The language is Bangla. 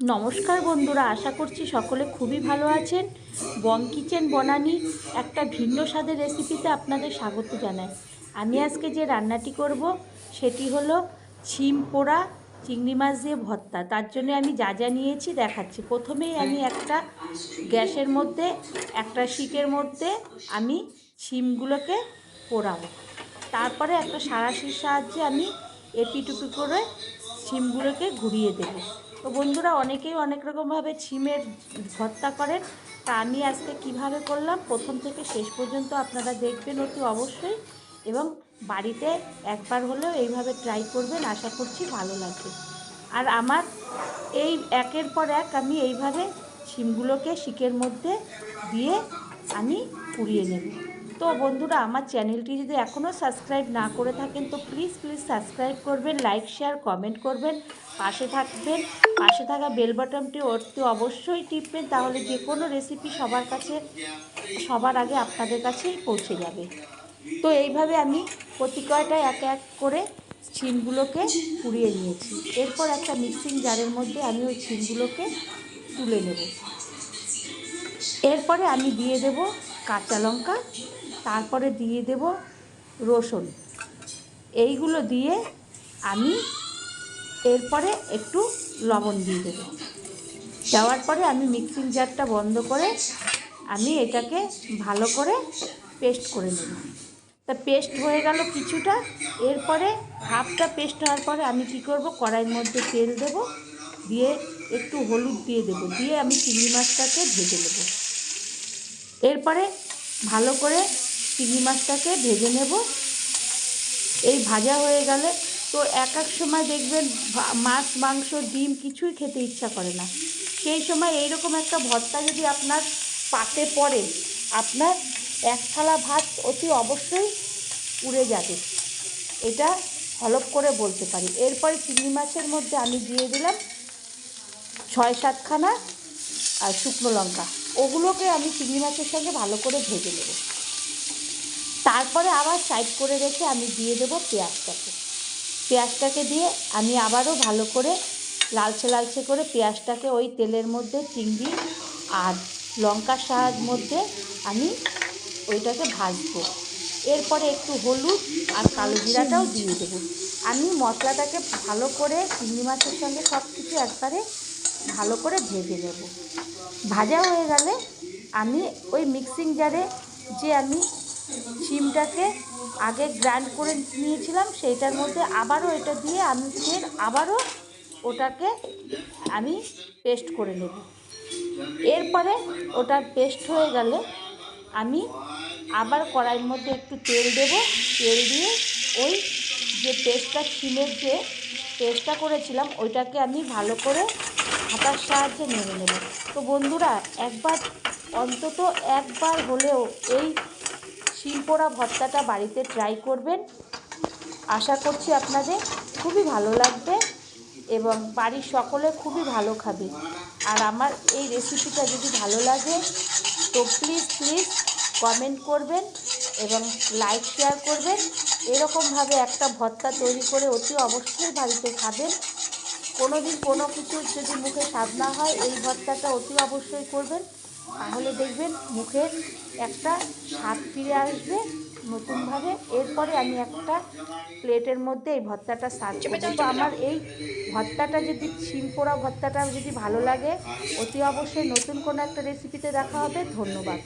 নমস্কার বন্ধুরা, আশা করছি সকলে খুবই ভালো আছেন। বং কিচেন বনানি একটা ভিন্ন স্বাদের রেসিপিতে আপনাদের স্বাগত জানাই। আমি আজকে যে রান্নাটি করব, সেটি হলো ছিম পোড়া চিংড়ি মাছ দিয়ে ভর্তা। তার জন্য আমি যা যা নিয়েছি দেখাচ্ছি। প্রথমেই আমি একটা গ্যাসের মধ্যে, একটা শিকের মধ্যে আমি ছিমগুলোকে পোড়াবো। তারপরে একটা সাঁড়াশির সাহায্যে আমি এপিটুপি করে ছিমগুলোকে ঘুরিয়ে দেবো। তো বন্ধুরা অনেকেই অনেক রকমভাবে ছিমের ভর্তা করেন। তা আমি আজকে কীভাবে করলাম? প্রথম থেকে শেষ পর্যন্ত আপনারা দেখবেন অতি অবশ্যই। এবং বাড়িতে একবার হলেও এইভাবে ট্রাই করবেন, আশা করছি ভালো লাগবে। আর আমার এই একের পর এক আমি এইভাবে ছিমগুলোকে শিকের মধ্যে দিয়ে আমি পুড়িয়ে নেব। তো বন্ধুরা, আমার চ্যানেলটি যদি এখনও সাবস্ক্রাইব না করে থাকেন, তো প্লিজ প্লিজ সাবস্ক্রাইব করবেন লাইক শেয়ার কমেন্ট করবেন, পাশে থাকবেন, পাশে থাকা বেল বাটনটি অতি অবশ্যই টিপবেন, তাহলে যে কোনো রেসিপি সবার কাছে, সবার আগে আপনাদের কাছেই পৌঁছে যাবে। তো এইভাবে আমি প্রতি কয়টা এক এক করে ছিনগুলোকে পুড়িয়ে নিয়েছি। এরপর একটা মিক্সিং জারের মধ্যে আমি ওই ছিনগুলোকে তুলে নেব। এরপরে আমি দিয়ে দেব কাঁচা লঙ্কা তারপরে দিয়ে দেব রসুন। এইগুলো দিয়ে আমি এরপরে একটু লবণ দিয়ে দেবো। দেওয়ার পরে আমি মিক্সিং জারটা বন্ধ করে আমি এটাকে ভালো করে পেস্ট করে নেব। তা পেস্ট হয়ে গেল কিছুটা। এরপরে হাফটা পেস্ট হওয়ার পরে আমি কি করব? কড়াইয়ের মধ্যে তেল দেব। দিয়ে একটু হলুদ দিয়ে দেব। দিয়ে আমি চিংড়ি মাছটাকে ভেজে নেব। এরপরে ভালো করে চিংড়ি মাছটাকে ভেজে নেব। এই ভাজা হয়ে গেলে তো এক এক সময় দেখবেন মাছ, মাংস, ডিম কিছুই খেতে ইচ্ছা করে না। সেই সময় এইরকম একটা ভর্তা যদি আপনার পাতে পড়ে, আপনার এক থালা ভাত অতি অবশ্যই উড়ে যাবে। এটা হলপ করে বলতে পারি। এরপরে চিংড়ি মাছের মধ্যে আমি দিয়ে দিলাম ছয় সাতখানা আর শুকনো লঙ্কা। ওগুলোকে আমি চিংড়ি মাছের সঙ্গে ভালো করে ভেজে নেব। তারপরে আবার সাইড করে রেখে আমি দিয়ে দেবো পেঁয়াজটাকে। পেঁয়াজটাকে দিয়ে আমি আবারও ভালো করে লালচে লালচে করে পেঁয়াজটাকে ওই তেলের মধ্যে চিংড়ি আর লঙ্কার সাহার মধ্যে আমি ওইটাকে ভাজবো। এরপরে একটু হলুদ আর কালো জিরাটাও দিয়ে দেবো। আমি মশলাটাকে ভালো করে চিংড়ি মাছের সঙ্গে সব কিছু একবারে ভালো করে ভেজে নেব। ভাজা হয়ে গেলে আমি ওই মিক্সিং জারে যে আমি শিমটাকে আগে গ্রাইন্ড করে নিয়েছিলাম, সেইটার মধ্যে আবারও এটা দিয়ে আমি ফের আবারও ওটাকে আমি পেস্ট করে নেব। এরপরে ওটা পেস্ট হয়ে গেলে আমি আবার কড়াইয়ের মধ্যে একটু তেল দেব। তেল দিয়ে ওই যে পেস্টটা, শিমের যে পেস্টটা করেছিলাম, ওইটাকে আমি ভালো করে হাতার সাহায্যে নেড়ে নেব। তো বন্ধুরা, একবার অন্তত একবার হলেও এই শিলপোড়া ভর্তাটা বাড়িতে ট্রাই করবেন। আশা করছি আপনাদের খুবই ভালো লাগবে এবং বাড়ির সকলে খুবই ভালো খাবে। আর আমার এই রেসিপিটা যদি ভালো লাগে, তো প্লিজ প্লিজ কমেন্ট করবেন এবং লাইক শেয়ার করবেন। এরকমভাবে একটা ভর্তা তৈরি করে অতি অবশ্যই বাড়িতে খাবেন। কোনো দিন কোনো কিছু যদি মুখে স্বাদ না হয়, এই ভর্তাটা অতি অবশ্যই করবেন। তাহলে দেখবেন মুখের একটা স্বাদ ফিরে আসবে নতুনভাবে। এরপরে আমি একটা প্লেটের মধ্যে এই ভর্তাটা সার্চ করব। আমার এই ভর্তাটা যদি শিমপোড়া ভর্তাটা যদি ভালো লাগে, অতি অবশ্যই নতুন কোনো একটা রেসিপিতে দেখা হবে। ধন্যবাদ।